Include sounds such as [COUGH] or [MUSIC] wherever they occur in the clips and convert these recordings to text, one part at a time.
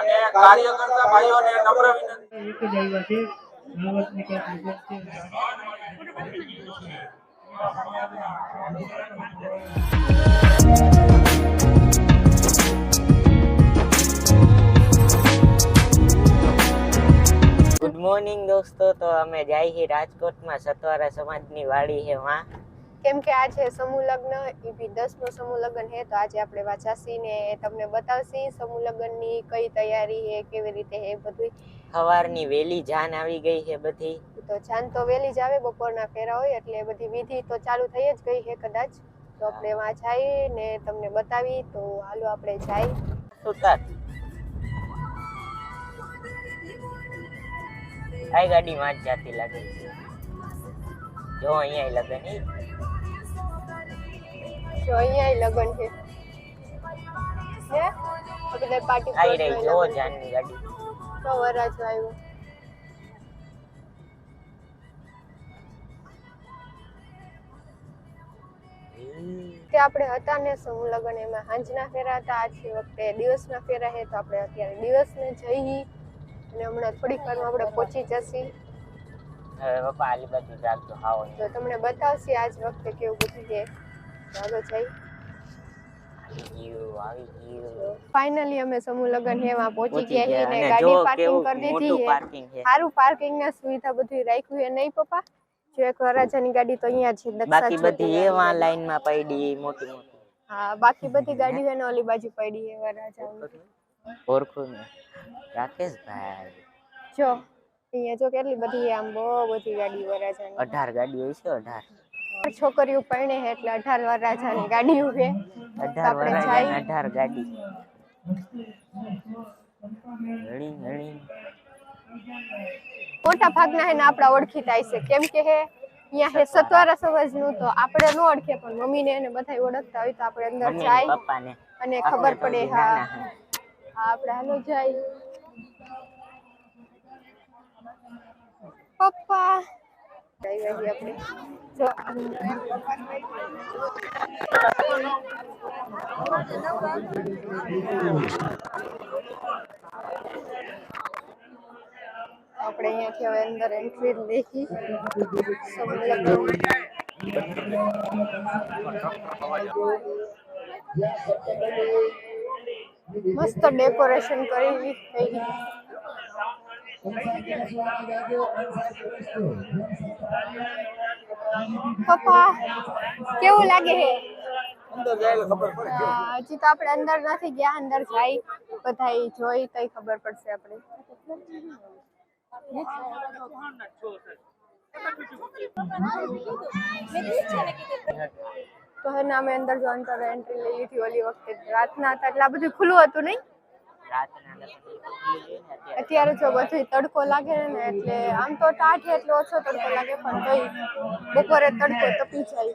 અને કાર્યકર્તા ભાઈઓને નમ્ર વિનંતી. એક જ આવ્યા છે આવકની કંઈક વિગત છે ગુડ મોર્નિંગ દોસ્તો. તો અમે જાય છીએ રાજકોટમાં સતવારા સમાજની વાડી છે વાં. કેમ કે આજે સમૂહ લગ્ન એ બી દસમો સમૂહ લગ્ન છે તો આજે આપણે વાંચાસી ને તમને બતાવશી. સમૂહ લગ્નની કઈ તૈયારી છે કેવી રીતે છે બધું સવારની વહેલી જાન આવી ગઈ છે બધી. તો જાન તો વહેલી જ આવે બપોરના ફેરા હોય એટલે બધી વિધિ તો ચાલુ થઈ જ ગઈ છે કદાચ. તો આપણે વાં જઈ ને તમને બતાવી તો હાલો આપણે જાય. સુતાર. આ ગાડી માં જાતી લાગે છે. જો અહીંયા લગન જો અહીંયા લગ્ન છે. હે? આ પાર્ટી આવી રહી જો જાનની ગાડી. તો વરાજો આવ્યો. કે આપણે હતા ને સમૂહ લગન એમાં? સાંજના ફેરા હતા આજ વખતે દિવસના ફેરા છે તો આપણે અત્યારે દિવસને જઈ અને હમણાં થોડીક વારમાં આપણે પહોંચી જશી. હવે પપ્પા આલી બાજુ જાગજો હાવ. તો તમને બતાવશે આજ વખતે કેવું બધું છે. ચાલો જઈ. ફાઇનલી અમે સમૂહ લગ્ન એમાં પહોંચી પહોંચી ગયા છીએ ને ગાડી પાર્કિંગ કરી દીધી છે. સારું પાર્કિંગ ના સુવિધા બધું રાખ્યું છે. નહીં પપ્પા? જો એક વરાજાની ગાડી તો અહીંયા છે બાકી બધી એવા લાઈનમાં પડી મોટી મોટી. હા બાકી બધી ગાડી છે ને ઓલી બાજુ પડી છે વરાજાની ઓળખું ને. રાકેશભાઈ. જો અહીંયા જો કેટલી બધી આમ બહુ બધી ગાડી વરાજાની અઢાર ગાડી હોય છે અઢાર છોકરીઓ પરણે એટલે અઢાર વરાજાની ગાડીઓ ગાડી અઢાર વરાજા જાય. ને અઢાર ગાડી. ઘણી ઘણી મોટા ભાગના હે ને આપણા ઓળખીતા છે. કેમ કે હે અહીંયા હે સતવારા સમાજનું તો આપણે ન ઓળખે પણ મમ્મીને એને બધા ઓળખતા હોય તો આપણે અંદર જાય. અને ખબર પડે હા. હા આપણે હાલો જાય. પપ્પા. આવ્યા છીએ આપણે જો આપણે અહીંયાથી હવે અંદર એન્ટ્રી લેખી મસ્ત ડેકોરેશન કરેલી થઈ પપ્પા કેવું લાગે હે? હા, હજી તો આપણે અંદર નથી ગયા અંદર જાય બધા જોઈ તઈ ખબર પડશે આપણે. તો હે ને અમે અંદર જો અંદર એન્ટ્રી લઈ લીધી ઓલી વખતે. રાતના હતા એટલે આ બધું ખુલ્લું હતું નહીં? અત્યારે. અત્યારે જો બધું તડકો લાગે ને એટલે આમ તો ટાઢ એટલો ઓછો તડકો લાગે પણ તોય બપોરે તડકો તપી જાય.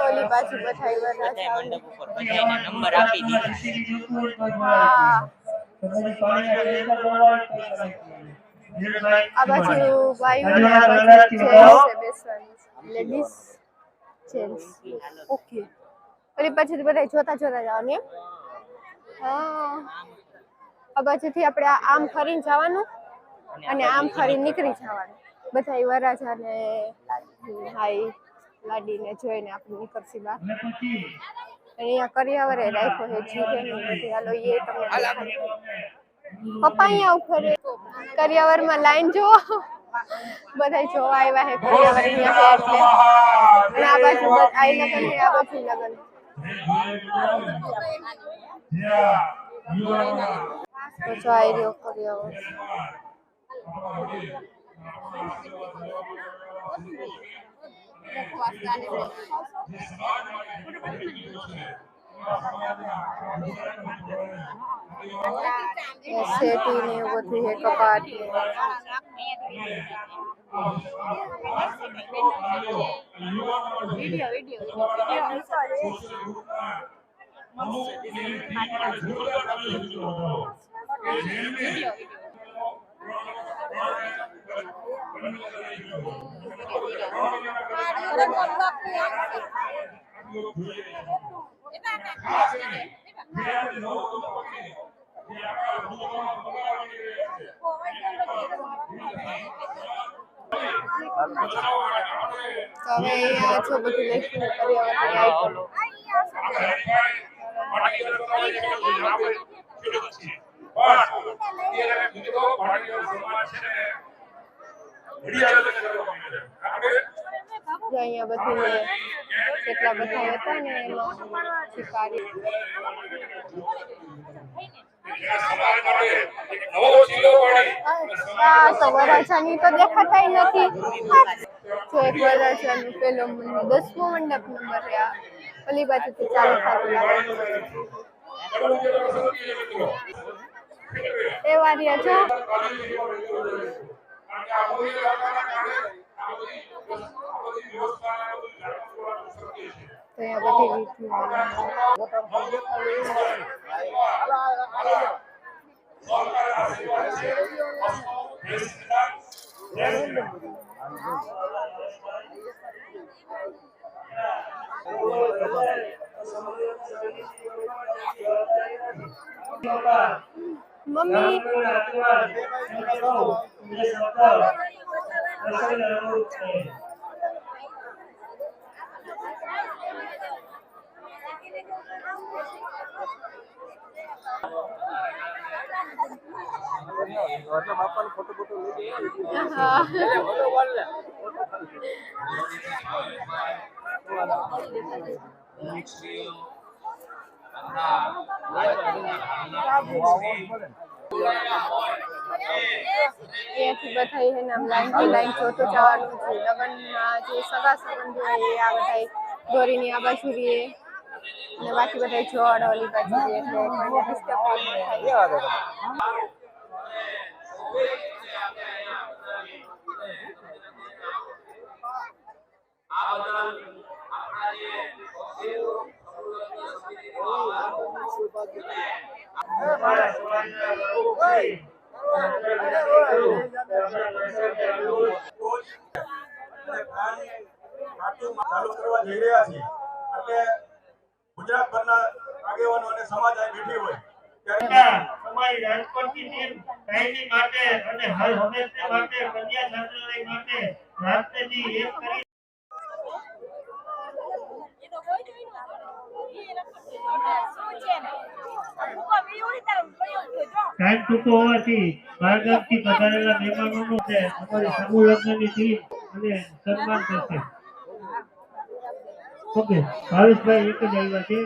ઓલી બાજુ બધા નંબર આપી દીધા. આ બાજુ વાયુ બેસવાની. લેડીઝ જેન્ટ્સ ઓકે ઓલી પછી બધા જોતા જોતા જવાનું એમ? હા. પછીથી આપણે આમ ફરીને જવાનું અને આમ ફરીને નીકળી જવાનું. બધા વરાજા ને હાઈ લાડીને જોઈને આપણે નીકળશી બહાર અહીંયા કરિયાવરે રાખ્યો છે જીવે બધી. હાલો, એ તમને પપ્પા અહીંયા ઊભો રે કરિયાવરમાં લાઈન જો બધા જોવા આવ્યા છે કરિયાવર અહીંયા અને આ બાજુ આ લગન આ બાજુ લગન તો જો આવી રહ્યો કરિયાવર શેટી ને એવું બધું video-video. તો અહીંયા છો બધું લખ્યું પર્યાવરણ અહીંયા બધું કેટલા બધા હતા ને એમાં તો વરાછાની તો દેખાતાય નથી. જો એક પેલો દસમો મંડપ નંબર આ. ઓલી બાજુથી ચાલુ થતું લાગે. એ વાર્યા જો તો અહીંયા બધી રીતનું મમ્મી હા બધા એને આમ લાઈન લાઈન જોતું જે સગા સંબંધો એ આ બધા દોરીની આ બાજુ રીએ અને બાકી બધા જોડ ઓલી બાજુ એટલે ડિસ્ટર્બ થાય ચાલુ કરવા જઈ રહ્યા છીએ. એટલે ગુજરાતભરના આગેવાનો અને સમાજ અહીં બેઠી હોય. ત્યારે અમારી રાજકોટની ટીમ કાયમી માટે અને હર હંમેશને માટે કન્યા છાત્રાલય માટે રાષ્ટ્રજી એક કરી હોવાથી બહારગામથી પધારેલા મહેમાનોનું કરશે. ભાવેશભાઈ એક જ આવ્યા છે.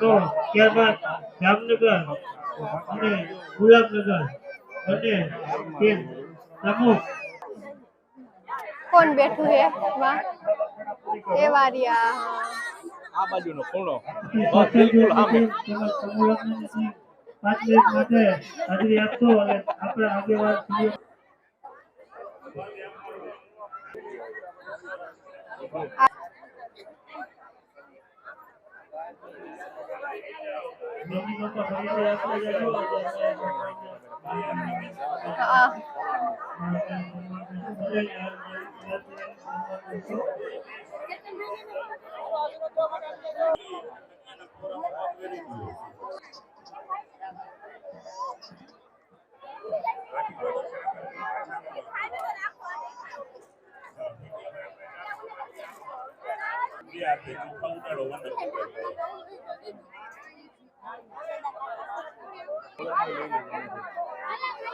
તો ત્યારબાદ જામનગર અને ગુલાબનગર અને પ્રમુખ કોણ બેઠું છે? માં એ વારિયા. આ બાજુનો ખૂણો. બિલકુલ પાંચ મિનિટ માટે હાજરી આપશો અને આપણા આગેવાન Oo. Thank you.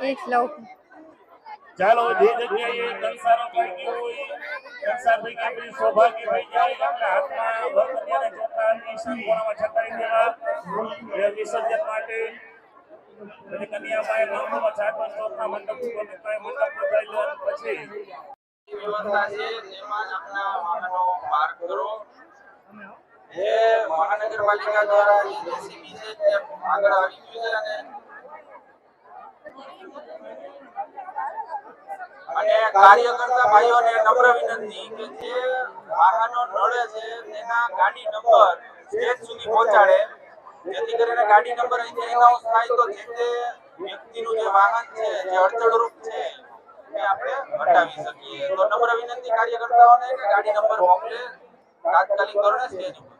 પરિચય આપી એ ચાલો જે જગ્યાએ કંસારો ભાગ્યો હોય કંસાર ગયા સૌભાગ્ય થઈ જાય આપણા હાથમાં વર્તન્યાને ચોખાની સંપૂર્ણમાં છતાંય દેવા એ વિસર્જન માટે. અને કન્યામાં નવમાં છાટમાં ચોખા મંડપ ઉપર મંડપ પર જઈ લે પછી વ્યવસ્થા છે તેમાં જ આપણા વાહનો પાર્ક કરો એ મહાનગરપાલિકા દ્વારા જે જેસીબી છે તે આગળ આવી ગયું છે અને અને કાર્ય કરતા ભાઈઓને નમ્ર વિનંતી કે જે વાહનો નડે છે, તેના ગાડી નંબર સ્ટેજ સુધી પહોંચાડે. જેથી કરીને ગાડી નંબર અહીંથી એનાઉન્સ થાય તો જે તે વ્યક્તિનું જે વાહન છે, જે અડચણરૂપ છે, એ આપણે હટાવી શકીએ. તો નમ્ર વિનંતી કાર્યકર્તાઓને કે ગાડી નંબર મોકલે. તાત્કાલિક ધોરણે સ્ટેજ ઉપર.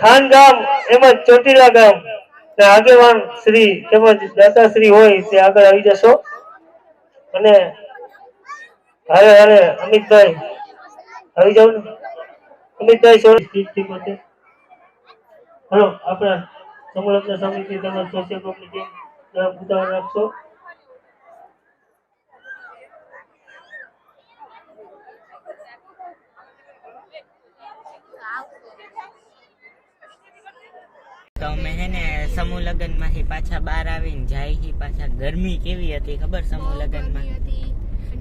ખાન ગામ એમજ ચોટીલા ગામ. આગેવાન શ્રી તેમજ દાતાશ્રી હોય તે આગળ આવી જશો. અને હારે હારે અમિતભાઈ, આવી જાવ ને. અમિતભાઈ સોની છે હલો, આપણા સમૂહ સમિતિ તેમજ સોશિયલ કમ્યુનિટી ના ઉદાહરણ આપશો અમે હે ને સમૂહ લગ્નમાંથી પાછા બહાર આવીને જાય હી પાછા ગરમી કેવી હતી ખબર સમૂહ લગ્નમાં?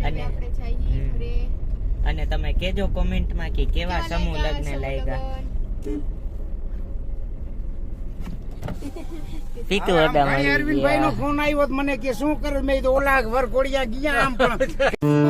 અને અને તમે કેજો કોમેન્ટમાં કે કેવા સમૂહ લગ્ન લાગ્યા? અરવિંદભાઈ નો ફોન આવ્યો તો મને કે શું કરે? મેં ઓલા વરઘોડિયા ગયા આમ પણ. [LAUGHS]